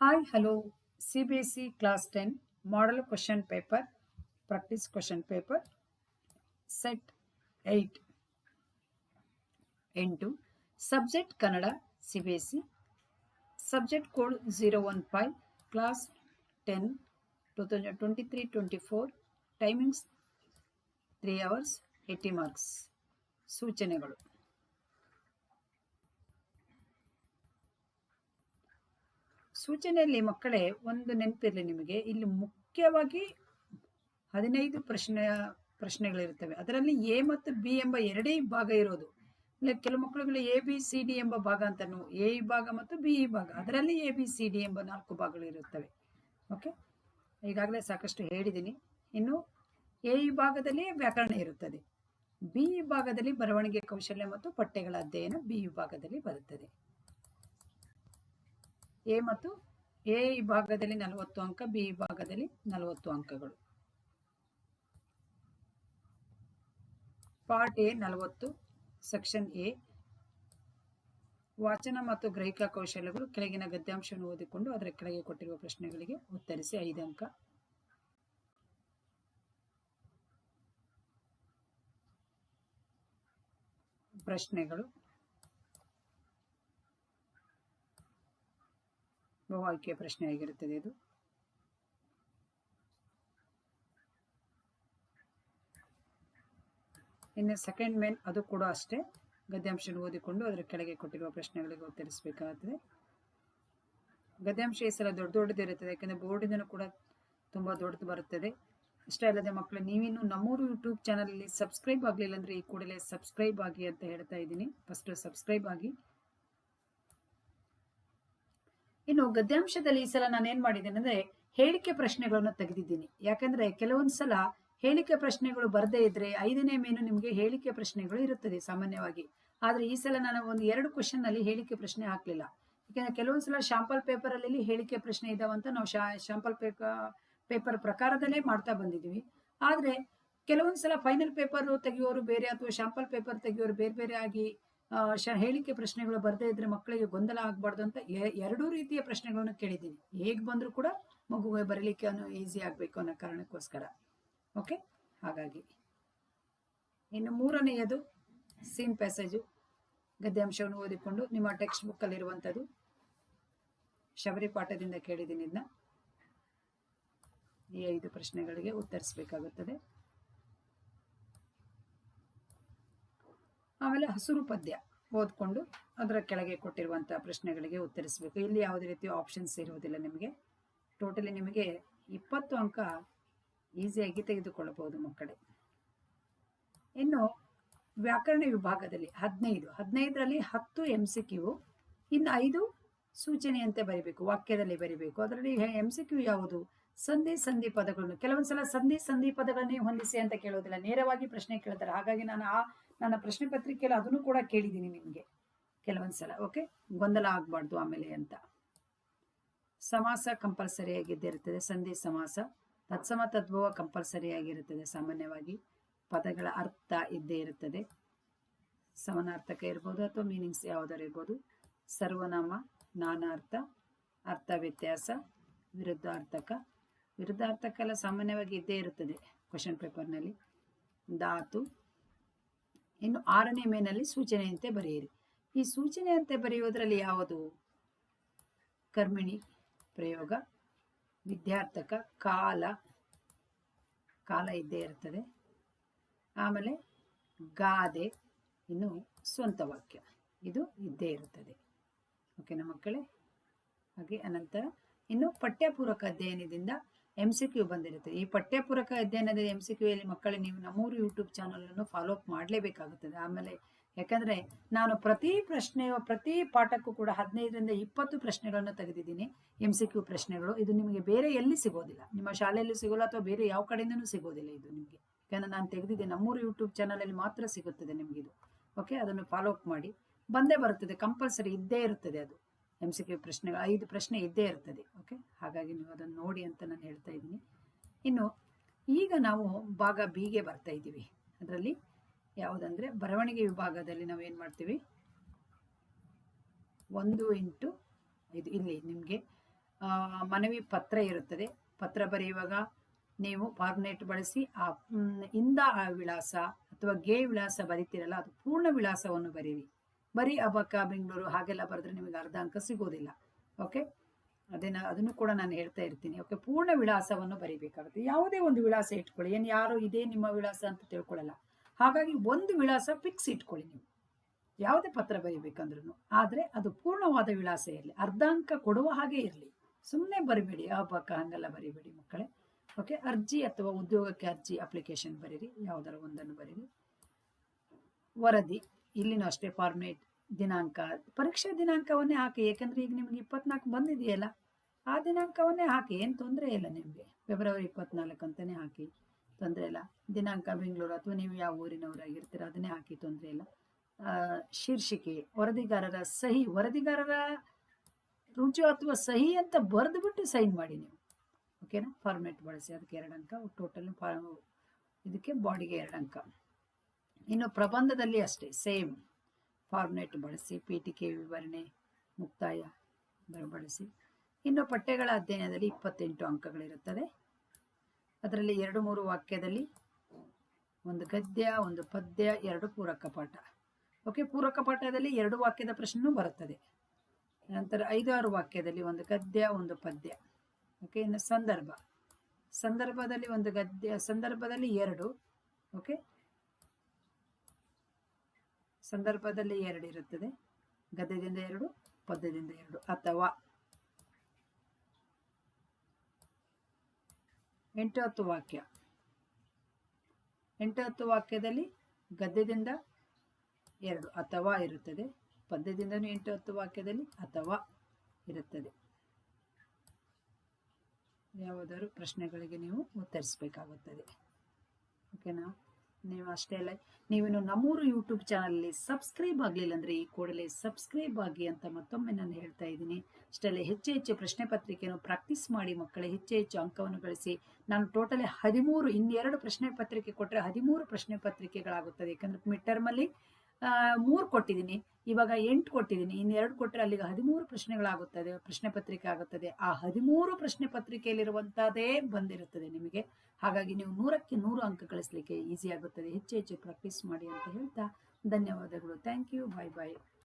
Hi hello C B S C class ten model question paper practice question paper set eight ಎಂಟು subject Kannada C B S C subject code zero one five class ten two thousand twenty three twenty four timings three hours eighty marks ಸೂಚನೆಗಳು. ಸೂಚನೆಯಲ್ಲಿ ಮಕ್ಕಳೇ ಒಂದು ನೆನಪಿರಲಿ ನಿಮಗೆ. ಇಲ್ಲಿ ಮುಖ್ಯವಾಗಿ ಹದಿನೈದು ಪ್ರಶ್ನೆ ಪ್ರಶ್ನೆಗಳಿರ್ತವೆ ಅದರಲ್ಲಿ ಎ ಮತ್ತು ಬಿ ಎಂಬ ಎರಡೇ ಭಾಗ ಇರೋದು. ಕೆಲವು ಮಕ್ಕಳುಗಳು ಎ, ಬಿ, ಸಿ, ಡಿ ಎಂಬ ಭಾಗ ಅಂತಾನು ಎ ಭಾಗ ಮತ್ತು ಬಿ ಭಾಗ. ಅದರಲ್ಲಿ ಎ, ಬಿ, ಸಿ, ಡಿ ಎಂಬ ನಾಲ್ಕು ಭಾಗಗಳು ಇರುತ್ತವೆ. ಓಕೆ? ಈಗಾಗಲೇ ಸಾಕಷ್ಟು ಹೇಳಿದ್ದೀನಿ. ಇನ್ನು ಎ ಭಾಗದಲ್ಲಿ ವ್ಯಾಕರಣ ಇರುತ್ತದೆ. ಬಿ ಭಾಗದಲ್ಲಿ ಬರವಣಿಗೆ ಕೌಶಲ್ಯ ಮತ್ತು ಪಠ್ಯಗಳ ಅಧ್ಯಯನ ಬಿ ವಿಭಾಗದಲ್ಲಿ ಬರುತ್ತದೆ. ಎ ಮತ್ತು ಎ ವಿಭಾಗದಲ್ಲಿ ನಲವತ್ತು ಅಂಕ, ಬಿ ವಿಭಾಗದಲ್ಲಿ ನಲವತ್ತು ಅಂಕಗಳು. ಪಾರ್ಟ್ ಎ ನಲವತ್ತು, ಸೆಕ್ಷನ್ ಎ. ವಾಚನ ಮತ್ತು ಗ್ರಹಿಕಾ ಕೌಶಲ್ಯಗಳು ಕೆಳಗಿನ ಗದ್ಯಾಂಶವನ್ನು ಓದಿಕೊಂಡು ಅದರ ಕೆಳಗೆ ಕೊಟ್ಟಿರುವ ಪ್ರಶ್ನೆಗಳಿಗೆ ಉತ್ತರಿಸಿ ಐದು ಅಂಕ. ಪ್ರಶ್ನೆಗಳು. ಬಹು ಪ್ರಶ್ನೆ ಆಗಿರುತ್ತದೆ ಇದು. ಇನ್ನು ಸೆಕೆಂಡ್ ಮೇನ್ ಅದು ಕೂಡ ಅಷ್ಟೇ. ಗದ್ಯಾಂಶ ಓದಿಕೊಂಡು ಅದರ ಕೆಳಗೆ ಕೊಟ್ಟಿರುವ ಪ್ರಶ್ನೆಗಳಿಗೆ ಉತ್ತರಿಸಬೇಕಾಗುತ್ತದೆ ಗದ್ಯಾಂಶ ಈ ಸಲ ದೊಡ್ಡ ದೊಡ್ಡದಿರುತ್ತದೆ ಯಾಕಂದರೆ ಬೋರ್ಡಿಂದನೂ ಕೂಡ ತುಂಬ ದೊಡ್ಡದು ಬರುತ್ತದೆ. ಅಷ್ಟೇ ಅಲ್ಲದೆ ಮಕ್ಕಳು, ನೀವಿನ್ನು ನಮ್ಮೂರು ಯೂಟ್ಯೂಬ್ ಚಾನಲಲ್ಲಿ ಸಬ್ಸ್ಕ್ರೈಬ್ ಆಗಲಿಲ್ಲ ಅಂದರೆ ಈ ಕೂಡಲೇ ಸಬ್ಸ್ಕ್ರೈಬ್ ಆಗಿ ಅಂತ ಹೇಳ್ತಾ ಇದ್ದೀನಿ. ಫಸ್ಟ್ ಸಬ್ಸ್ಕ್ರೈಬ್ ಆಗಿ. ಇನ್ನು ಗದ್ಯಾಂಶದಲ್ಲಿ ಈ ಸಲ ನಾನು ಏನ್ ಮಾಡಿದ್ದೇನೆ ಅಂದ್ರೆ ಹೇಳಿಕೆ ಪ್ರಶ್ನೆಗಳನ್ನು ತೆಗೆದಿದ್ದೀನಿ. ಯಾಕಂದ್ರೆ ಕೆಲವೊಂದ್ಸಲ ಹೇಳಿಕೆ ಪ್ರಶ್ನೆಗಳು ಬರದೇ ಇದ್ರೆ ಐದನೇ ಮೇನು ನಿಮಗೆ ಹೇಳಿಕೆ ಪ್ರಶ್ನೆಗಳು ಇರುತ್ತದೆ ಸಾಮಾನ್ಯವಾಗಿ. ಆದ್ರೆ ಈ ಸಲ ನಾನು ಒಂದು ಎರಡು ಕ್ವಶನ್ ಅಲ್ಲಿ ಹೇಳಿಕೆ ಪ್ರಶ್ನೆ ಹಾಕ್ಲಿಲ್ಲ. ಯಾಕಂದ್ರೆ ಕೆಲವೊಂದ್ಸಲ ಶಾಂಪಲ್ ಪೇಪರ್ ಅಲ್ಲಿ ಹೇಳಿಕೆ ಪ್ರಶ್ನೆ ಇದಾವಂತ ನಾವು ಶಾಂಪಲ್ ಪೇಪರ್ ಪ್ರಕಾರದಲ್ಲೇ ಮಾಡ್ತಾ ಬಂದಿದ್ವಿ ಆದ್ರೆ ಕೆಲವೊಂದ್ಸಲ ಫೈನಲ್ ಪೇಪರ್ ತೆಗೆಯೋರು ಬೇರೆ ಅಥವಾ ಶಾಂಪಲ್ ಪೇಪರ್ ತೆಗೆಯೋರು ಬೇರೆ ಬೇರೆ ಆಗಿ ಹೇಳಿಕೆ ಪ್ರಶ್ನೆಗಳು ಬರದೇ ಇದ್ರೆ ಮಕ್ಕಳಿಗೆ ಗೊಂದಲ ಆಗಬಾರ್ದು ಅಂತ ಎರಡೂ ರೀತಿಯ ಪ್ರಶ್ನೆಗಳನ್ನು ಕೇಳಿದ್ದೀನಿ. ಹೇಗೆ ಬಂದರೂ ಕೂಡ ಮಗುವೆ ಬರಲಿಕ್ಕೆ ಅನ್ನೋ ಈಸಿ ಆಗಬೇಕು ಅನ್ನೋ ಕಾರಣಕ್ಕೋಸ್ಕರ. ಓಕೆ ಹಾಗಾಗಿ. ಇನ್ನು ಮೂರನೆಯದು ಸೀನ್ ಪ್ಯಾಸೇಜು ಗದ್ಯಾಂಶವನ್ನು ಓದಿಕೊಂಡು ನಿಮ್ಮ ಟೆಕ್ಸ್ಟ್ ಬುಕ್ಕಲ್ಲಿರುವಂಥದ್ದು ಶಬರಿ ಪಾಠದಿಂದ ಕೇಳಿದ್ದೀನಿ ಇದನ್ನ ಈ ಐದು ಪ್ರಶ್ನೆಗಳಿಗೆ ಉತ್ತರಿಸಬೇಕಾಗುತ್ತದೆ. ಆಮೇಲೆ ಹಸುರು ಪದ್ಯ ಓದ್ಕೊಂಡು ಅದರ ಕೆಳಗೆ ಕೊಟ್ಟಿರುವಂಥ ಪ್ರಶ್ನೆಗಳಿಗೆ ಉತ್ತರಿಸಬೇಕು. ಇಲ್ಲಿ ಯಾವುದೇ ರೀತಿಯ ಆಪ್ಷನ್ಸ್ ಇರುವುದಿಲ್ಲ ನಿಮಗೆ. ಟೋಟಲಿ ನಿಮಗೆ ಇಪ್ಪತ್ತು ಅಂಕ ಈಸಿಯಾಗಿ ತೆಗೆದುಕೊಳ್ಳಬಹುದು ಮಕ್ಕಳೇ. ಇನ್ನು ವ್ಯಾಕರಣ ವಿಭಾಗದಲ್ಲಿ ಹದಿನೈದು. ಹದಿನೈದರಲ್ಲಿ ಹತ್ತು ಎಂ ಸಿ ಕ್ಯೂ ಇನ್ನು ಐದು ಸೂಚನೆಯಂತೆ ಬರಿಬೇಕು, ವಾಕ್ಯದಲ್ಲಿ ಬರಿಬೇಕು. ಅದರಲ್ಲಿ ಎಂ ಸಿ ಕ್ಯೂ ಯಾವುದು? ಸಂಧಿ ಸಂಧಿ ಪದಗಳನ್ನು, ಕೆಲವೊಂದ್ಸಲ ಸಂಧಿ ಸಂಧಿ ಪದಗಳನ್ನೇ ಹೊಂದಿಸಿ ಅಂತ ಕೇಳೋದಿಲ್ಲ. ನೇರವಾಗಿ ಪ್ರಶ್ನೆ ಕೇಳ್ತಾರೆ. ಹಾಗಾಗಿ ನಾನು ಆ, ನನ್ನ ಪ್ರಶ್ನೆ ಪತ್ರಿಕೆಯಲ್ಲಿ ಅದನ್ನು ಕೂಡ ಕೇಳಿದ್ದೀನಿ ನಿಮಗೆ. ಕೆಲವೊಂದ್ಸಲ, ಓಕೆ? ಗೊಂದಲ ಆಗಬಾರ್ದು ಆಮೇಲೆ ಅಂತ. ಸಮಾಸ ಕಂಪಲ್ಸರಿ ಆಗಿದ್ದೇ ಇರ್ತದೆ ಸಂಧಿ ಸಮಾಸ. ತತ್ಸಮ ತದ್ಭವ ಕಂಪಲ್ಸರಿ ಆಗಿರುತ್ತದೆ ಸಾಮಾನ್ಯವಾಗಿ ಪದಗಳ ಅರ್ಥ ಇದ್ದೇ ಇರುತ್ತದೆ. ಸಮನಾರ್ಥಕ ಇರ್ಬೋದು ಅಥವಾ ಮೀನಿಂಗ್ಸ್ ಯಾವುದಾರು ಇರ್ಬೋದು. ಸರ್ವನಾಮ, ನಾನಾರ್ಥ, ಅರ್ಥ ವ್ಯತ್ಯಾಸ, ವಿರುದ್ಧಾರ್ಥಕ ವಿರುದ್ಧಾರ್ಥಕ ಎಲ್ಲ ಸಾಮಾನ್ಯವಾಗಿ ಇದ್ದೇ ಇರುತ್ತದೆ ಕ್ವಶನ್ ಪೇಪರ್ನಲ್ಲಿ ಧಾತು. ಇನ್ನು ಆರನೇ ಮೇನಲ್ಲಿ ಸೂಚನೆಯಂತೆ ಬರೆಯಿರಿ. ಈ ಸೂಚನೆಯಂತೆ ಬರೆಯುವುದರಲ್ಲಿ ಯಾವುದು? ಕರ್ಮಿಣಿ, ಪ್ರಯೋಗ, ವಿದ್ಯಾರ್ಥಕ, ಕಾಲ. ಕಾಲ ಇದ್ದೇ ಇರ್ತದೆ. ಆಮೇಲೆ ಗಾದೆ, ಇನ್ನು ಸ್ವಂತ ವಾಕ್ಯ. ಇದು ಇದ್ದೇ ಇರುತ್ತದೆ. ಓಕೆನಾ ಮಕ್ಕಳೇ? ಹಾಗೆ, ಅನಂತರ ಇನ್ನು ಪಠ್ಯಪೂರ್ವಕ ಅಧ್ಯಯನದಿಂದ ಎಂ ಸಿ ಕ್ಯೂ ಬಂದಿರುತ್ತೆ. ಈ ಪಠ್ಯಪೂರಕ ಅಧ್ಯಯನದ ಎಂ ಸಿ ಕ್ಯೂ ಅಲ್ಲಿ ಮಕ್ಕಳು ನೀವು ನಮ್ಮೂರು ಯೂಟ್ಯೂಬ್ ಚಾನಲನ್ನು ಫಾಲೋ ಅಪ್ ಮಾಡಲೇಬೇಕಾಗುತ್ತದೆ. ಆಮೇಲೆ ಯಾಕಂದ್ರೆ ನಾನು ಪ್ರತಿ ಪ್ರಶ್ನೆಯ ಪ್ರತಿ ಪಾಠಕ್ಕೂ ಕೂಡ ಹದಿನೈದರಿಂದ ಇಪ್ಪತ್ತು ಪ್ರಶ್ನೆಗಳನ್ನು ತೆಗೆದಿದ್ದೀನಿ. ಎಂ ಸಿ ಕ್ಯೂ ಪ್ರಶ್ನೆಗಳು. ಇದು ನಿಮಗೆ ಬೇರೆ ಎಲ್ಲಿ ಸಿಗೋದಿಲ್ಲ. ನಿಮ್ಮ ಶಾಲೆಯಲ್ಲಿ ಸಿಗೋಲ್ಲ ಅಥವಾ ಬೇರೆ ಯಾವ ಕಡೆಯಿಂದನೂ ಸಿಗೋದಿಲ್ಲ ಇದು ನಿಮಗೆ. ಯಾಕಂದ್ರೆ ನಾನು ತೆಗೆದಿದ್ದೆ. ನಮ್ಮೂರು ಯೂಟ್ಯೂಬ್ ಚಾನಲಲ್ಲಿ ಮಾತ್ರ ಸಿಗುತ್ತದೆ ನಿಮಗಿದು ಓಕೆ ಅದನ್ನು ಫಾಲೋ ಅಪ್ ಮಾಡಿ. ಬಂದೇ ಬರುತ್ತದೆ. ಕಂಪಲ್ಸರಿ ಇದ್ದೇ ಇರುತ್ತದೆ ಅದು. ಎಂ ಸಿ ಕ್ಯೂ ಪ್ರಶ್ನೆಗಳು, ಐದು ಪ್ರಶ್ನೆ ಇದ್ದೇ ಇರ್ತದೆ ಓಕೆ ಹಾಗಾಗಿ ನೀವು ಅದನ್ನು ನೋಡಿ ಅಂತ ನಾನು ಹೇಳ್ತಾ ಇದ್ದೀನಿ. ಇನ್ನು, ಈಗ ನಾವು ಭಾಗ ಬಿಗೆ ಬರ್ತಾ ಇದ್ದೀವಿ. ಅದರಲ್ಲಿ ಯಾವುದಂದರೆ, ಬರವಣಿಗೆ ವಿಭಾಗದಲ್ಲಿ ನಾವು ಏನು ಮಾಡ್ತೀವಿ? ಒಂದು ಇಂಟು ಇದು ಇಲ್ಲಿ ನಿಮಗೆ ಮನವಿ ಪತ್ರ ಇರುತ್ತದೆ. ಪತ್ರ ಬರೆಯುವಾಗ ನೀವು ಫಾರ್ಮ್ನೇಟ್ ಬಳಸಿ, ಆ ಇಂದ ಆ ವಿಳಾಸ ಅಥವಾ ಗೇ ವಿಳಾಸ ಬರಿತೀರಲ್ಲ, ಅದು ಪೂರ್ಣ ವಿಳಾಸವನ್ನು ಬರೀರಿ. ಬರೀ ಅಬಕ ಬೆಂಗಳೂರು ಹಾಗೆಲ್ಲ ಬರೆದ್ರೆ ನಿಮಗೆ ಅರ್ಧ ಅಂಕ ಸಿಗೋದಿಲ್ಲ. ಓಕೆ ಅದನ್ನ, ಅದನ್ನು ಕೂಡ ನಾನು ಹೇಳ್ತಾ ಇರ್ತೀನಿ. ಓಕೆ ಪೂರ್ಣ ವಿಳಾಸವನ್ನು ಬರಿಬೇಕಾಗುತ್ತೆ. ಯಾವುದೇ ಒಂದು ವಿಳಾಸ ಇಟ್ಕೊಳ್ಳಿ. ಏನು ಯಾರು ಇದೇ ನಿಮ್ಮ ವಿಳಾಸ ಅಂತ ತಿಳ್ಕೊಳ್ಳಲ್ಲ. ಹಾಗಾಗಿ ಒಂದು ವಿಳಾಸ ಫಿಕ್ಸ್ ಇಟ್ಕೊಳ್ಳಿ ನೀವು. ಯಾವುದೇ ಪತ್ರ ಬರಿಬೇಕಂದ್ರೂ ಆದರೆ ಅದು ಪೂರ್ಣವಾದ ವಿಳಾಸ ಇರಲಿ. ಅರ್ಧ ಅಂಕ ಕೊಡುವ ಹಾಗೆ ಇರಲಿ. ಸುಮ್ಮನೆ ಬರಿಬೇಡಿ. ಹಬ್ಬಕ್ಕ ಹಂಗೆಲ್ಲ ಬರಿಬೇಡಿ ಮಕ್ಕಳೇ. ಓಕೆ ಅರ್ಜಿ ಅಥವಾ ಉದ್ಯೋಗಕ್ಕೆ ಅರ್ಜಿ ಅಪ್ಲಿಕೇಶನ್ ಬರೀರಿ. ಯಾವುದರ ಒಂದನ್ನು ಬರೀರಿ. ವರದಿ. ಇಲ್ಲಿನೂ ಅಷ್ಟೇ ಫಾರ್ಮೇಟ್ ದಿನಾಂಕ. ಪರೀಕ್ಷಾ ದಿನಾಂಕವನ್ನೇ ಹಾಕಿ ಏಕೆಂದರೆ ಈಗ ನಿಮಗೆ ಇಪ್ಪತ್ನಾಲ್ಕು ಬಂದಿದೆಯಲ್ಲ, ಆ ದಿನಾಂಕವನ್ನೇ ಹಾಕಿ, ಏನು ತೊಂದರೆ ಇಲ್ಲ ನಿಮಗೆ. ಫೆಬ್ರವರಿ ಇಪ್ಪತ್ನಾಲ್ಕು ಅಂತಲೇ ಹಾಕಿ, ತೊಂದರೆ ಇಲ್ಲ. ದಿನಾಂಕ ಬೆಂಗಳೂರು ಅಥವಾ ನೀವು ಯಾವ ಊರಿನವರಾಗಿರ್ತೀರ, ಅದನ್ನೇ ಹಾಕಿ, ತೊಂದರೆ ಇಲ್ಲ. ಶೀರ್ಷಿಕೆ, ವರದಿಗಾರರ ಸಹಿ, ವರದಿಗಾರರ ರುಜು ಅಥವಾ ಸಹಿ ಅಂತ ಬರೆದುಬಿಟ್ಟು ಸೈನ್ ಮಾಡಿ ನೀವು. ಓಕೆನಾ ಫಾರ್ಮೇಟ್ ಬಳಸಿ, ಅದಕ್ಕೆ ಎರಡು ಅಂಕ ಟೋಟಲ್ ಇದಕ್ಕೆ ಬಾಡಿಗೆ ಎರಡು ಅಂಕ. ಇನ್ನು ಪ್ರಬಂಧದಲ್ಲಿ ಅಷ್ಟೇ ಸೇಮ್ ಫಾರ್ಮೇಟ್ ಬಳಸಿ ಪೀಠಿಕೆ ವಿವರಣೆ, ಮುಕ್ತಾಯ ಬಳಸಿ. ಇನ್ನು ಪಠ್ಯಗಳ ಅಧ್ಯಯನದಲ್ಲಿ ಇಪ್ಪತ್ತೆಂಟು ಅಂಕಗಳಿರುತ್ತದೆ ಅದರಲ್ಲಿ ಎರಡು ಮೂರು ವಾಕ್ಯದಲ್ಲಿ ಒಂದು ಗದ್ಯ, ಒಂದು ಪದ್ಯ, ಎರಡು ಪೂರಕ ಪಾಠ. ಓಕೆ ಪೂರಕ ಪಾಠದಲ್ಲಿ ಎರಡು ವಾಕ್ಯದ ಪ್ರಶ್ನೆಯೂ ಬರುತ್ತದೆ. ನಂತರ ಐದಾರು ವಾಕ್ಯದಲ್ಲಿ ಒಂದು ಗದ್ಯ, ಒಂದು ಪದ್ಯ. ಓಕೆ ಇನ್ನು ಸಂದರ್ಭ. ಸಂದರ್ಭದಲ್ಲಿ ಒಂದು ಗದ್ಯ, ಸಂದರ್ಭದಲ್ಲಿ ಎರಡು. ಓಕೆ ಸಂದರ್ಭದಲ್ಲಿ ಎರಡಿರುತ್ತದೆ ಗದ್ಯದಿಂದ ಎರಡು, ಪದ್ಯದಿಂದ ಎರಡು ಅಥವಾ ಎಂಟು ಹತ್ತು ವಾಕ್ಯ. ಎಂಟು ಹತ್ತು ವಾಕ್ಯದಲ್ಲಿ ಗದ್ಯದಿಂದ ಎರಡು ಅಥವಾ ಇರುತ್ತದೆ. ಪದ್ಯದಿಂದನೂ ಎಂಟು ಹತ್ತು ವಾಕ್ಯದಲ್ಲಿ ಅಥವಾ ಇರುತ್ತದೆ. ಯಾವುದಾದ್ರು ಪ್ರಶ್ನೆಗಳಿಗೆ ನೀವು ಉತ್ತರಿಸಬೇಕಾಗುತ್ತದೆ. ಓಕೆನಾ ನೀವು ಅಷ್ಟೇ ಅಲ್ಲ, ನೀವಿನ್ನು ನಮ್ಮೂರು ಯೂಟ್ಯೂಬ್ ಚಾನಲಲ್ಲಿ ಸಬ್ಸ್ಕ್ರೈಬ್ ಆಗಲಿಲ್ಲ ಅಂದರೆ ಈ ಕೂಡಲೇ ಸಬ್ಸ್ಕ್ರೈಬ್ ಆಗಿ ಅಂತ ಮತ್ತೊಮ್ಮೆ ನಾನು ಹೇಳ್ತಾ ಇದ್ದೀನಿ. ಅಷ್ಟೇ ಹೆಚ್ಚು ಹೆಚ್ಚು ಪ್ರಶ್ನೆ ಪತ್ರಿಕೆಯನ್ನು ಪ್ರಾಕ್ಟೀಸ್ ಮಾಡಿ ಮಕ್ಕಳೇ, ಹೆಚ್ಚು ಹೆಚ್ಚು ಅಂಕವನ್ನು ಗಳಿಸಿ. ನಾನು ಟೋಟಲಿ ಹದಿಮೂರು, ಇನ್ನೆರಡು ಪ್ರಶ್ನೆ ಪತ್ರಿಕೆ ಕೊಟ್ಟರೆ ಹದಿಮೂರು ಪ್ರಶ್ನೆ ಪತ್ರಿಕೆಗಳಾಗುತ್ತದೆ. ಯಾಕಂದರೆ ಮಿಡ್ ಟರ್ಮಲ್ಲಿ ಮೂರು ಕೊಟ್ಟಿದ್ದೀನಿ. ಇವಾಗ ಎಂಟು ಕೊಟ್ಟಿದ್ದೀನಿ. ಇನ್ನೆರಡು ಕೊಟ್ಟರೆ ಅಲ್ಲಿಗೆ ಹದಿಮೂರು ಪ್ರಶ್ನೆಗಳಾಗುತ್ತದೆ, ಪ್ರಶ್ನೆ ಪತ್ರಿಕೆ ಆಗುತ್ತದೆ. ಆ ಹದಿಮೂರು ಪ್ರಶ್ನೆ ಪತ್ರಿಕೆಯಲ್ಲಿರುವಂಥದ್ದೇ ಬಂದಿರುತ್ತದೆ ನಿಮಗೆ. ಹಾಗಾಗಿ ನೀವು ನೂರಕ್ಕೆ ನೂರು ಅಂಕ ಗಳಿಸಲಿಕ್ಕೆ ಈಸಿ ಆಗುತ್ತದೆ. ಹೆಚ್ಚು ಹೆಚ್ಚು ಪ್ರಾಕ್ಟೀಸ್ ಮಾಡಿ ಅಂತ ಹೇಳ್ತಾ ಧನ್ಯವಾದಗಳು. Thank you. Bye bye